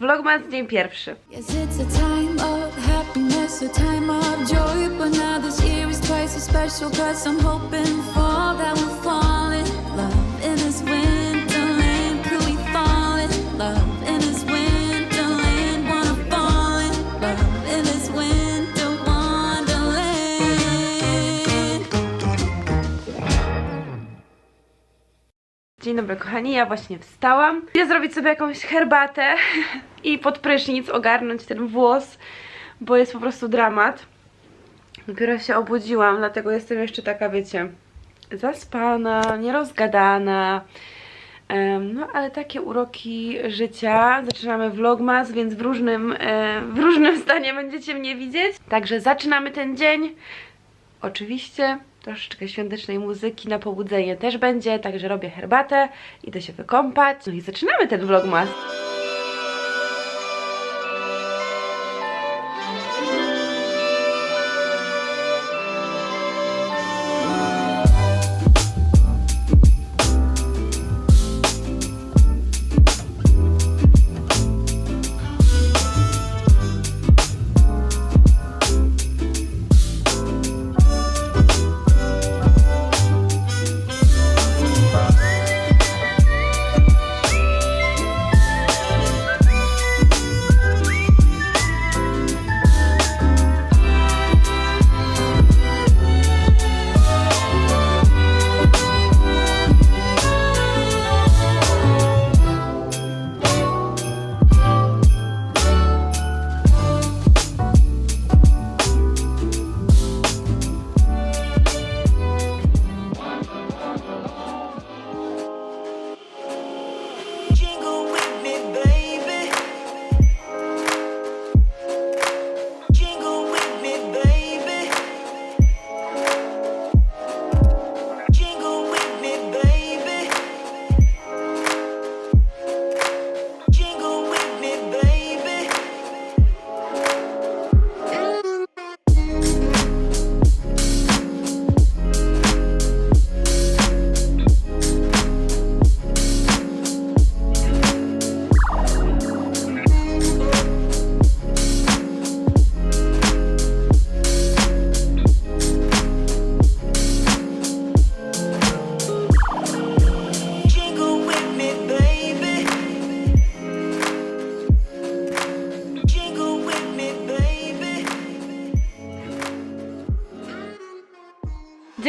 Vlogmas dzień pierwszy. Yes, Dzień dobry kochani, ja właśnie wstałam. Idę zrobić sobie jakąś herbatę i pod prysznic ogarnąć ten włos, bo jest po prostu dramat. Dopiero się obudziłam, dlatego jestem jeszcze taka, wiecie, zaspana, nierozgadana. No, ale takie uroki życia. Zaczynamy vlogmas, więc w różnym, w różnym stanie będziecie mnie widzieć. Także zaczynamy ten dzień. Oczywiście troszeczkę świątecznej muzyki na pobudzenie też będzie, także robię herbatę, idę się wykąpać. No i zaczynamy ten vlogmas.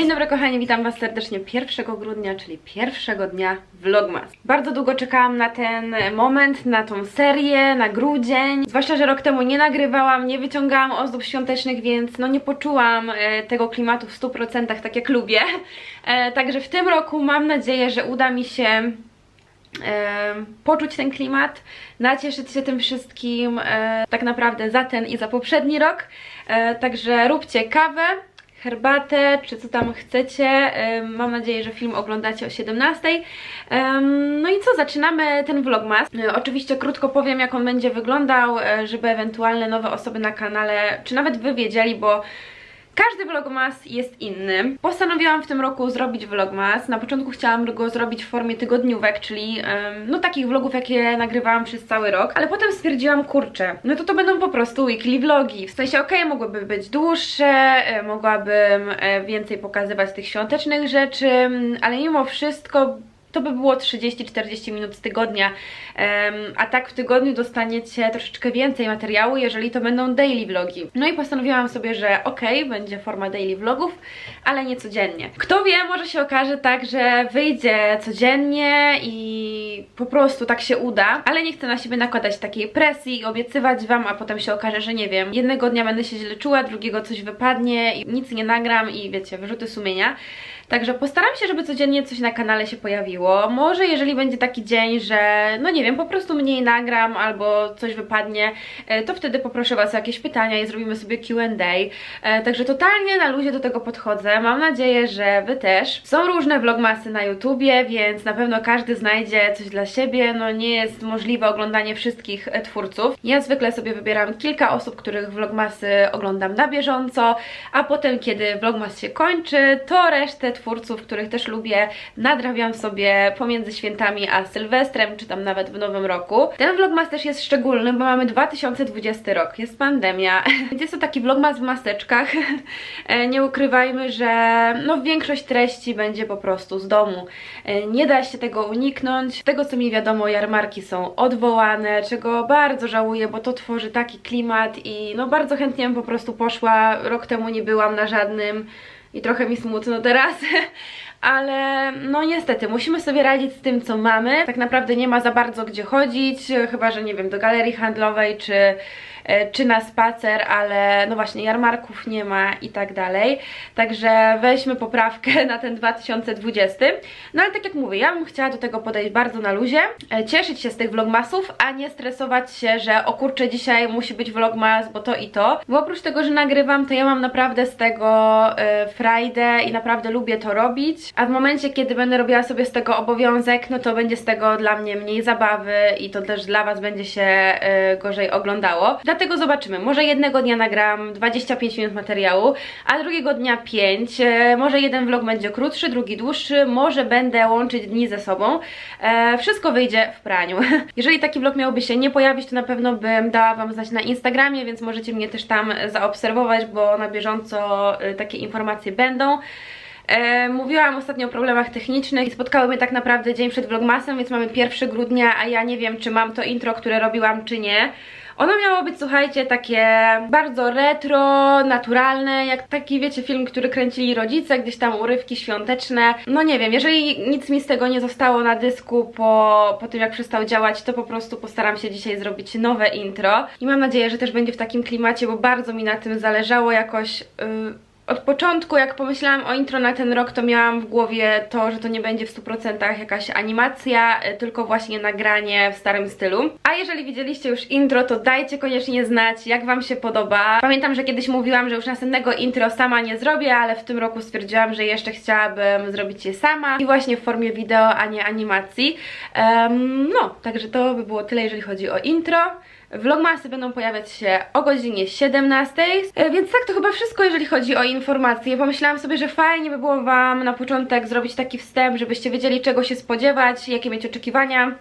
Dzień dobry kochani, witam Was serdecznie 1 grudnia, czyli pierwszego dnia Vlogmas. Bardzo długo czekałam na ten moment, na tą serię, na grudzień. Zwłaszcza, że rok temu nie nagrywałam, nie wyciągałam ozdób świątecznych, więc no nie poczułam e, tego klimatu w 100% tak jak lubię. E, także w tym roku mam nadzieję, że uda mi się em, poczuć ten klimat, nacieszyć się tym wszystkim e, tak naprawdę za ten i za poprzedni rok. E, także róbcie kawę, herbatę, czy co tam chcecie. Mam nadzieję, że film oglądacie o 17. Em, No i co, zaczynamy ten vlogmas. E, Oczywiście krótko powiem, jak on będzie wyglądał, e, żeby ewentualne nowe osoby na kanale, czy nawet wy wiedzieli, bo każdy vlogmas jest inny. Postanowiłam w tym roku zrobić vlogmas. Na początku chciałam go zrobić w formie tygodniówek, czyli em, no takich vlogów, jakie nagrywałam przez cały rok, ale potem stwierdziłam, kurczę, no to to będą po prostu weekly vlogi. W sensie, okej, mogłyby być dłuższe, e, mogłabym e, więcej pokazywać tych świątecznych rzeczy, ale mimo wszystko to by było 30-40 minut z tygodnia, a tak w tygodniu dostaniecie troszeczkę więcej materiału, jeżeli to będą daily vlogi. No i postanowiłam sobie, że okej, będzie forma daily vlogów, ale nie codziennie. Kto wie, może się okaże tak, że wyjdzie codziennie i po prostu tak się uda, ale nie chcę na siebie nakładać takiej presji i obiecywać Wam, a potem się okaże, że nie wiem, jednego dnia będę się źle czuła, drugiego coś wypadnie i nic nie nagram i wiecie, wyrzuty sumienia. Także postaram się, żeby codziennie coś na kanale się pojawiło. Może jeżeli będzie taki dzień, że no nie wiem, po prostu mniej nagram albo coś wypadnie, e, to wtedy poproszę Was o jakieś pytania i zrobimy sobie Q&A. E, Także totalnie na luzie do tego podchodzę. Mam nadzieję, że Wy też. Są różne vlogmasy na YouTubie, więc na pewno każdy znajdzie coś dla siebie. No nie jest możliwe oglądanie wszystkich e, twórców. Ja zwykle sobie wybieram kilka osób, których vlogmasy oglądam na bieżąco, a potem kiedy vlogmas się kończy, to resztę twórców, których też lubię, nadrabiam sobie pomiędzy świętami a Sylwestrem, czy tam nawet w Nowym Roku. Ten vlogmas też jest szczególny, bo mamy 2020 rok, jest pandemia, więc jest to taki vlogmas w maseczkach. E, Nie ukrywajmy, że no większość treści będzie po prostu z domu. E, Nie da się tego uniknąć. Z tego co mi wiadomo, jarmarki są odwołane, czego bardzo żałuję, bo to tworzy taki klimat i no bardzo chętnie bym po prostu poszła. Rok temu nie byłam na żadnym i trochę mi smutno teraz. Ale no niestety, musimy sobie radzić z tym, co mamy. Tak naprawdę nie ma za bardzo gdzie chodzić, chyba że nie wiem, do galerii handlowej czy, czy na spacer, ale no właśnie, jarmarków nie ma i tak dalej. Także weźmy poprawkę na ten 2020. No ale tak jak mówię, ja bym chciała do tego podejść bardzo na luzie, e, cieszyć się z tych vlogmasów, a nie stresować się, że o kurczę, dzisiaj musi być vlogmas, bo to i to. Bo oprócz tego, że nagrywam, to ja mam naprawdę z tego e, frajdę i naprawdę lubię to robić. A w momencie, kiedy będę robiła sobie z tego obowiązek, no to będzie z tego dla mnie mniej zabawy i to też dla Was będzie się e, gorzej oglądało. Dlatego zobaczymy. Może jednego dnia nagram 25 minut materiału, a drugiego dnia 5. E, może jeden vlog będzie krótszy, drugi dłuższy, może będę łączyć dni ze sobą. E, wszystko wyjdzie w praniu. Jeżeli taki vlog miałby się nie pojawić, to na pewno bym dała Wam znać na Instagramie, więc możecie mnie też tam zaobserwować, bo na bieżąco e, takie informacje będą. Mówiłam ostatnio o problemach technicznych i spotkały mnie tak naprawdę dzień przed vlogmasem, więc mamy 1 grudnia, a ja nie wiem, czy mam to intro, które robiłam, czy nie. Ono miało być, słuchajcie, takie bardzo retro, naturalne, jak taki, wiecie, film, który kręcili rodzice, gdzieś tam urywki świąteczne. No nie wiem, jeżeli nic mi z tego nie zostało na dysku po, po tym, jak przestał działać, to po prostu postaram się dzisiaj zrobić nowe intro. I mam nadzieję, że też będzie w takim klimacie, bo bardzo mi na tym zależało jakoś... Yy, od początku, jak pomyślałam o intro na ten rok, to miałam w głowie to, że to nie będzie w 100% jakaś animacja, y, tylko właśnie nagranie w starym stylu. A jeżeli widzieliście już intro, to dajcie koniecznie znać, jak Wam się podoba. Pamiętam, że kiedyś mówiłam, że już następnego intro sama nie zrobię, ale w tym roku stwierdziłam, że jeszcze chciałabym zrobić je sama i właśnie w formie wideo, a nie animacji. Em, no, także to by było tyle, jeżeli chodzi o intro. Vlogmasy będą pojawiać się o godzinie 17, e, więc tak to chyba wszystko, jeżeli chodzi o informacje. Pomyślałam sobie, że fajnie by było Wam na początek zrobić taki wstęp, żebyście wiedzieli czego się spodziewać, jakie mieć oczekiwania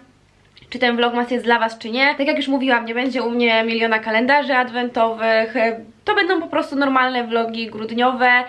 czy ten vlogmas jest dla Was, czy nie. Tak jak już mówiłam, nie będzie u mnie miliona kalendarzy adwentowych, e, to będą po prostu normalne vlogi grudniowe.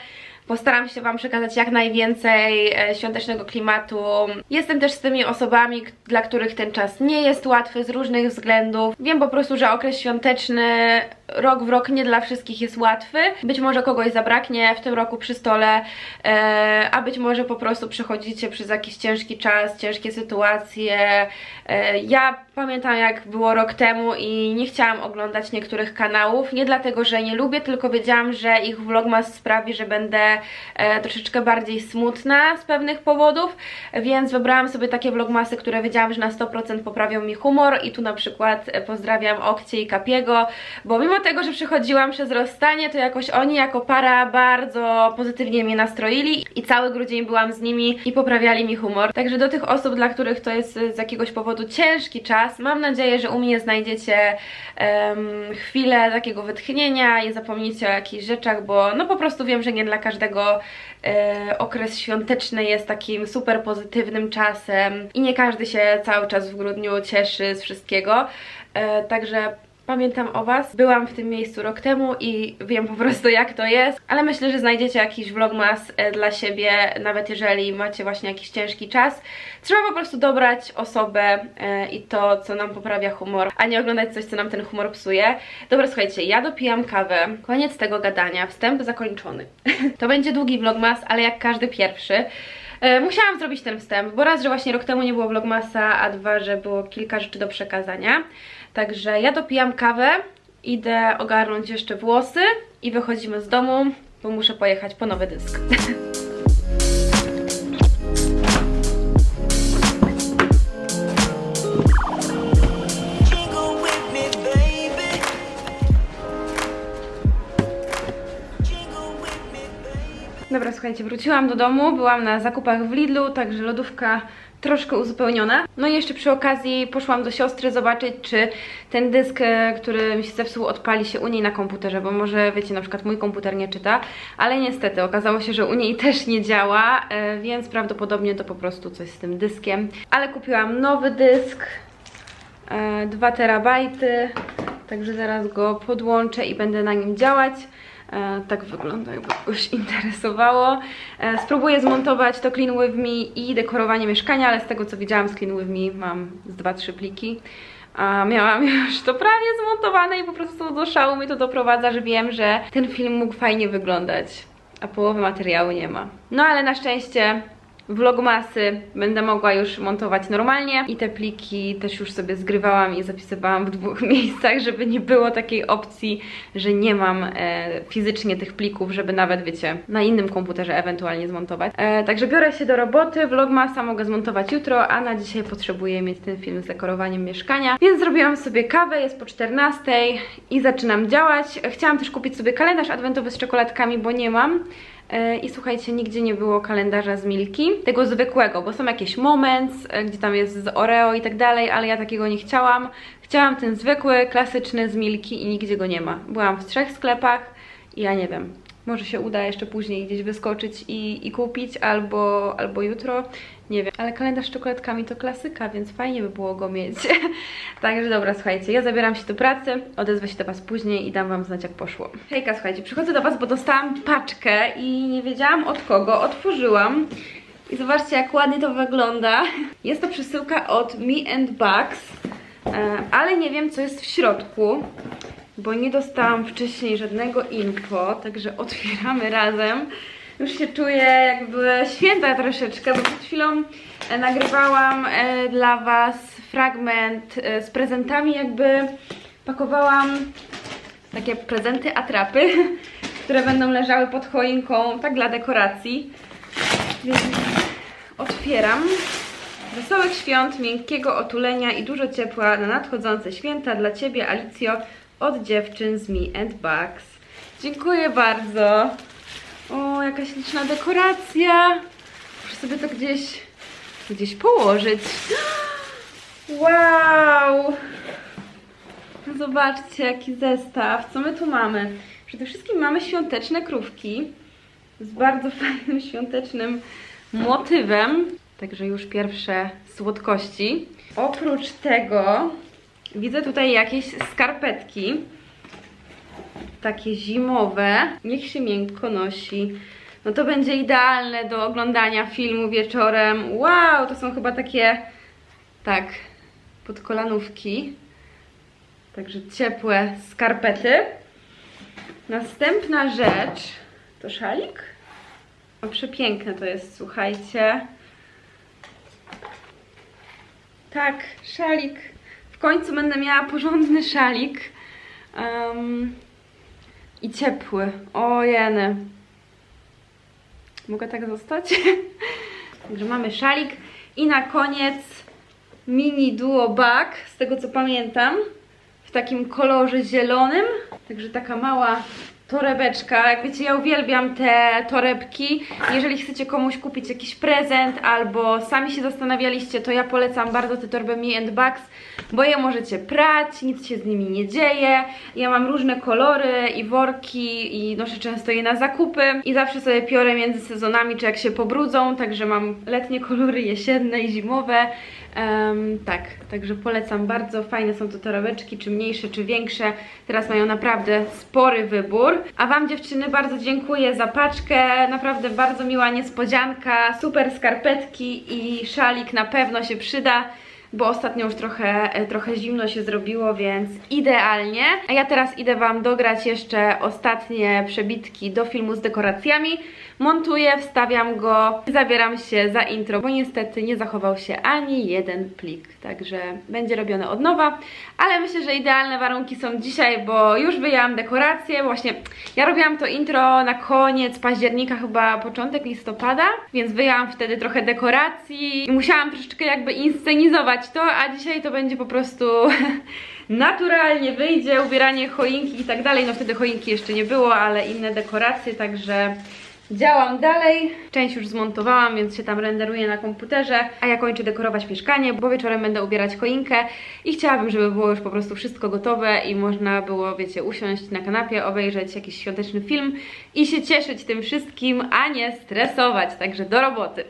Postaram się Wam przekazać jak najwięcej e, świątecznego klimatu. Jestem też z tymi osobami, dla których ten czas nie jest łatwy z różnych względów. Wiem po prostu, że okres świąteczny rok w rok nie dla wszystkich jest łatwy. Być może kogoś zabraknie w tym roku przy stole, e, a być może po prostu przechodzicie przez jakiś ciężki czas, ciężkie sytuacje. E, ja pamiętam jak było rok temu i nie chciałam oglądać niektórych kanałów, nie dlatego, że nie lubię, tylko wiedziałam, że ich vlogmas sprawi, że będę e, troszeczkę bardziej smutna z pewnych powodów, więc wybrałam sobie takie vlogmasy, które wiedziałam, że na 100% poprawią mi humor i tu na przykład pozdrawiam Okcie i Kapiego, bo mimo tego, że przechodziłam przez rozstanie, to jakoś oni jako para bardzo pozytywnie mnie nastroili i cały grudzień byłam z nimi i poprawiali mi humor. Także do tych osób, dla których to jest z jakiegoś powodu ciężki czas, mam nadzieję, że u mnie znajdziecie em, chwilę takiego wytchnienia i zapomnicie o jakichś rzeczach, bo no po prostu wiem, że nie dla każdego e, okres świąteczny jest takim super pozytywnym czasem i nie każdy się cały czas w grudniu cieszy z wszystkiego. E, także Pamiętam o Was, byłam w tym miejscu rok temu i wiem po prostu jak to jest, ale myślę, że znajdziecie jakiś vlogmas e, dla siebie, nawet jeżeli macie właśnie jakiś ciężki czas. Trzeba po prostu dobrać osobę e, i to, co nam poprawia humor, a nie oglądać coś, co nam ten humor psuje. Dobra, słuchajcie, ja dopijam kawę, koniec tego gadania, wstęp zakończony. to będzie długi vlogmas, ale jak każdy pierwszy. E, Musiałam zrobić ten wstęp, bo raz, że właśnie rok temu nie było vlogmasa, a dwa, że było kilka rzeczy do przekazania. Także ja dopijam kawę, idę ogarnąć jeszcze włosy i wychodzimy z domu, bo muszę pojechać po nowy dysk. Dobra, słuchajcie, wróciłam do domu, byłam na zakupach w Lidlu, także lodówka troszkę uzupełniona. No i jeszcze przy okazji poszłam do siostry zobaczyć, czy ten dysk, e, który mi się zepsuł, odpali się u niej na komputerze, bo może, wiecie, na przykład mój komputer nie czyta, ale niestety okazało się, że u niej też nie działa, e, więc prawdopodobnie to po prostu coś z tym dyskiem. Ale kupiłam nowy dysk, e, 2 terabajty, także zaraz go podłączę i będę na nim działać. E, tak wygląda, jakby kogoś interesowało. E, spróbuję zmontować to Clean With Me i dekorowanie mieszkania, ale z tego co widziałam z Clean With Me mam z 2-3 pliki. A miałam już to prawie zmontowane i po prostu do szału mnie to doprowadza, że wiem, że ten film mógł fajnie wyglądać, a połowy materiału nie ma. No ale na szczęście vlogmasy będę mogła już montować normalnie i te pliki też już sobie zgrywałam i zapisywałam w dwóch miejscach, żeby nie było takiej opcji, że nie mam e, fizycznie tych plików, żeby nawet, wiecie, na innym komputerze ewentualnie zmontować. E, także biorę się do roboty, vlogmasa mogę zmontować jutro, a na dzisiaj potrzebuję mieć ten film z dekorowaniem mieszkania, więc zrobiłam sobie kawę, jest po 14 i zaczynam działać. Chciałam też kupić sobie kalendarz adwentowy z czekoladkami, bo nie mam. E, I słuchajcie, nigdzie nie było kalendarza z Milki, tego zwykłego, bo są jakieś moments, e, gdzie tam jest z Oreo i tak dalej, ale ja takiego nie chciałam. Chciałam ten zwykły, klasyczny z Milki i nigdzie go nie ma. Byłam w trzech sklepach i ja nie wiem, może się uda jeszcze później gdzieś wyskoczyć i, i kupić, albo, albo jutro, nie wiem. Ale kalendarz z czekoladkami to klasyka, więc fajnie by było go mieć. Także dobra, słuchajcie, ja zabieram się do pracy, odezwę się do Was później i dam Wam znać jak poszło. Hejka, słuchajcie, przychodzę do Was, bo dostałam paczkę i nie wiedziałam od kogo. Otworzyłam i zobaczcie jak ładnie to wygląda. Jest to przesyłka od Me and Bugs, e, ale nie wiem co jest w środku bo nie dostałam wcześniej żadnego info, także otwieramy razem. Już się czuję jakby święta troszeczkę, bo przed chwilą e, nagrywałam e, dla Was fragment e, z prezentami, jakby pakowałam takie prezenty atrapy, które będą leżały pod choinką, tak dla dekoracji. Więc otwieram. Wesołych świąt, miękkiego otulenia i dużo ciepła na nadchodzące święta dla Ciebie, Alicjo, od dziewczyn z Me and Bugs. Dziękuję bardzo. O, jakaś liczna dekoracja. Muszę sobie to gdzieś, gdzieś położyć. Wow! Zobaczcie, jaki zestaw. Co my tu mamy? Przede wszystkim mamy świąteczne krówki z bardzo fajnym świątecznym motywem. Także już pierwsze słodkości. Oprócz tego widzę tutaj jakieś skarpetki. Takie zimowe. Niech się miękko nosi. No to będzie idealne do oglądania filmu wieczorem. Wow, to są chyba takie, tak, podkolanówki. Także ciepłe skarpety. Następna rzecz to szalik. O, przepiękne to jest, słuchajcie. Tak, szalik. Końcu będę miała porządny szalik. Em, I ciepły. O jeny. Mogę tak zostać? Także mamy szalik. I na koniec mini duo bag, z tego co pamiętam. W takim kolorze zielonym. Także taka mała torebeczka. Jak wiecie, ja uwielbiam te torebki. Jeżeli chcecie komuś kupić jakiś prezent albo sami się zastanawialiście, to ja polecam bardzo te torby Me and Bugs, bo je możecie prać, nic się z nimi nie dzieje. Ja mam różne kolory i worki i noszę często je na zakupy i zawsze sobie piorę między sezonami, czy jak się pobrudzą, także mam letnie kolory, jesienne i zimowe. Em, tak, także polecam bardzo. Fajne są to torebeczki, czy mniejsze, czy większe. Teraz mają naprawdę spory wybór. A Wam dziewczyny bardzo dziękuję za paczkę. Naprawdę bardzo miła niespodzianka. Super skarpetki i szalik na pewno się przyda bo ostatnio już trochę, e, trochę zimno się zrobiło, więc idealnie. A ja teraz idę Wam dograć jeszcze ostatnie przebitki do filmu z dekoracjami. Montuję, wstawiam go zabieram się za intro, bo niestety nie zachował się ani jeden plik, także będzie robione od nowa, ale myślę, że idealne warunki są dzisiaj, bo już wyjęłam dekoracje, właśnie ja robiłam to intro na koniec października, chyba początek listopada, więc wyjęłam wtedy trochę dekoracji i musiałam troszeczkę jakby inscenizować to, a dzisiaj to będzie po prostu naturalnie wyjdzie, ubieranie choinki i tak dalej, no wtedy choinki jeszcze nie było, ale inne dekoracje, także działam dalej. Część już zmontowałam, więc się tam renderuje na komputerze, a ja kończę dekorować mieszkanie, bo wieczorem będę ubierać choinkę i chciałabym, żeby było już po prostu wszystko gotowe i można było, wiecie, usiąść na kanapie, obejrzeć jakiś świąteczny film i się cieszyć tym wszystkim, a nie stresować. Także do roboty.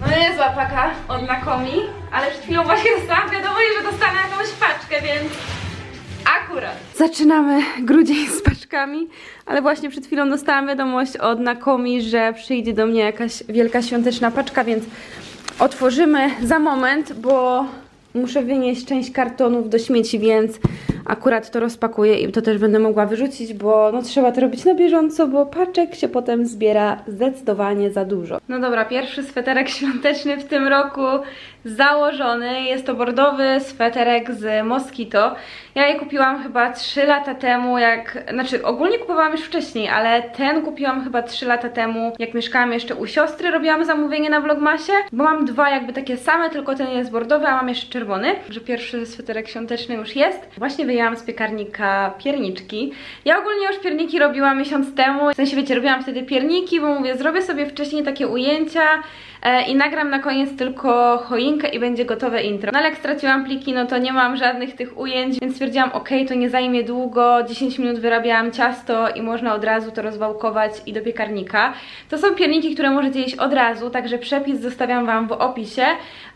No niezła paka od Nakomi, ale przed chwilą właśnie dostałam wiadomość, że dostanę jakąś paczkę, więc akurat. Zaczynamy grudzień z paczkami, ale właśnie przed chwilą dostałam wiadomość od Nakomi, że przyjdzie do mnie jakaś wielka świąteczna paczka, więc otworzymy za moment, bo muszę wynieść część kartonów do śmieci, więc akurat to rozpakuję i to też będę mogła wyrzucić, bo no trzeba to robić na bieżąco, bo paczek się potem zbiera zdecydowanie za dużo. No dobra, pierwszy sweterek świąteczny w tym roku założony. Jest to bordowy sweterek z Moskito. Ja je kupiłam chyba 3 lata temu, jak... Znaczy, ogólnie kupowałam już wcześniej, ale ten kupiłam chyba 3 lata temu, jak mieszkałam jeszcze u siostry, robiłam zamówienie na Vlogmasie, bo mam dwa jakby takie same, tylko ten jest bordowy, a mam jeszcze czerwony, że pierwszy sweterek świąteczny już jest. Właśnie wyjęłam z piekarnika pierniczki. Ja ogólnie już pierniki robiłam miesiąc temu, w sensie wiecie, robiłam wtedy pierniki, bo mówię, zrobię sobie wcześniej takie ujęcia, i nagram na koniec tylko choinkę i będzie gotowe intro. No ale jak straciłam pliki, no to nie mam żadnych tych ujęć, więc stwierdziłam, ok, to nie zajmie długo, 10 minut wyrabiałam ciasto i można od razu to rozwałkować i do piekarnika. To są pierniki, które możecie jeść od razu, także przepis zostawiam Wam w opisie,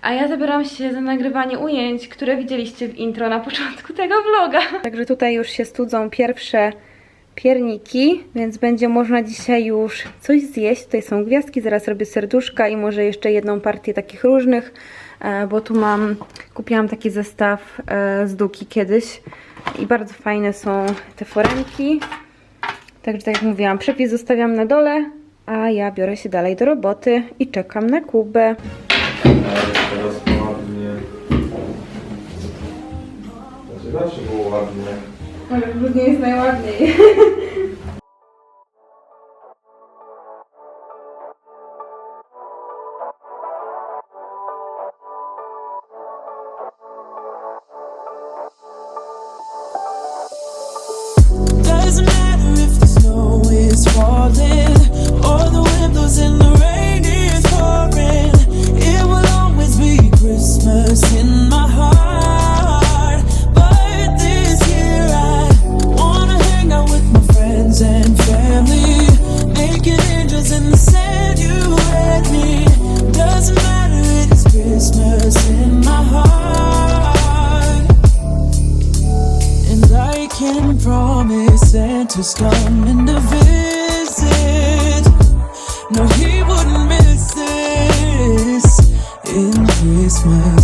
a ja zabieram się za nagrywanie ujęć, które widzieliście w intro na początku tego vloga. Także tutaj już się studzą pierwsze pierniki, więc będzie można dzisiaj już coś zjeść. Tutaj są gwiazdki, zaraz robię serduszka i może jeszcze jedną partię takich różnych, e, bo tu mam, kupiłam taki zestaw e, z Duki kiedyś i bardzo fajne są te forenki. Także tak jak mówiłam, przepis zostawiam na dole, a ja biorę się dalej do roboty i czekam na Kubę. Teraz ładnie. Znaczy zawsze było ładnie. Jest najładniej. Doesn't matter if the snow is falling or the wind blows and the rain is pouring. It will always be Christmas in Santa's coming to visit. No, he wouldn't miss this in Christmas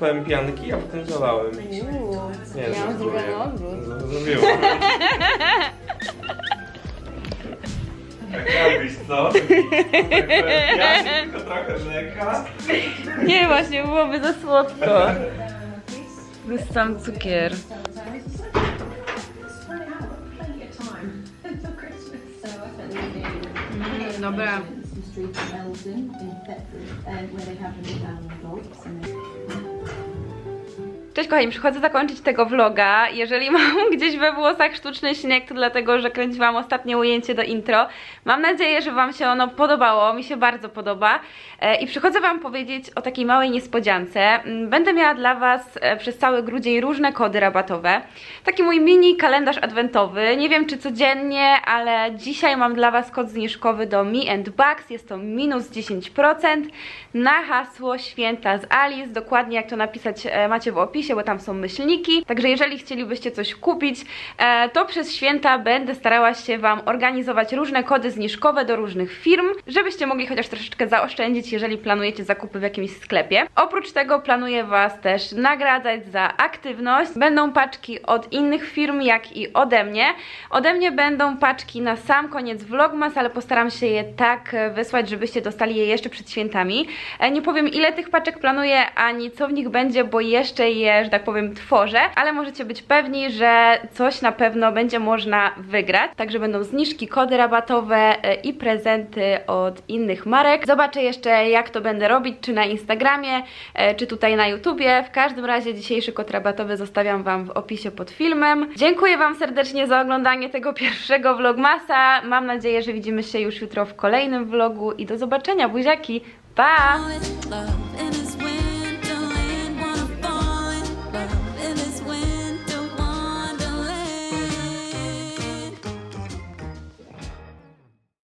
najpierw sypałem pianki, a potem zalałem. Uuu, Nie, ja mam żartuję. zrobiony odwrót. Z- Zrobiłem. Jak robisz, co? Pianek, tylko trochę mleka. Nie, właśnie byłoby za słodko. Plus sam cukier. Dobra. Cześć kochani, przychodzę zakończyć tego vloga. Jeżeli mam gdzieś we włosach sztuczny śnieg, to dlatego, że kręciłam ostatnie ujęcie do intro. Mam nadzieję, że Wam się ono podobało, mi się bardzo podoba. E, I przychodzę Wam powiedzieć o takiej małej niespodziance. Mm, Będę miała dla Was e, przez cały grudzień różne kody rabatowe. Taki mój mini kalendarz adwentowy. Nie wiem czy codziennie, ale dzisiaj mam dla Was kod zniżkowy do Me and Bucks. Jest to minus 10% na hasło Święta z Alice. Dokładnie jak to napisać e, macie w opisie, bo tam są myślniki. Także jeżeli chcielibyście coś kupić, e, to przez święta będę starała się Wam organizować różne kody zniżkowe do różnych firm, żebyście mogli chociaż troszeczkę zaoszczędzić, jeżeli planujecie zakupy w jakimś sklepie. Oprócz tego planuję Was też nagradzać za aktywność. Będą paczki od innych firm, jak i ode mnie. Ode mnie będą paczki na sam koniec Vlogmas, ale postaram się je tak wysłać, żebyście dostali je jeszcze przed świętami. E, Nie powiem ile tych paczek planuję, ani co w nich będzie, bo jeszcze je, że tak powiem, tworzę, ale możecie być pewni, że coś na pewno będzie można wygrać. Także będą zniżki, kody rabatowe e, i prezenty od innych marek. Zobaczę jeszcze jak to będę robić, czy na Instagramie, e, czy tutaj na YouTubie. W każdym razie dzisiejszy kod rabatowy zostawiam Wam w opisie pod filmem. Dziękuję Wam serdecznie za oglądanie tego pierwszego vlogmasa. Mam nadzieję, że widzimy się już jutro w kolejnym vlogu i do zobaczenia, buziaki! Pa!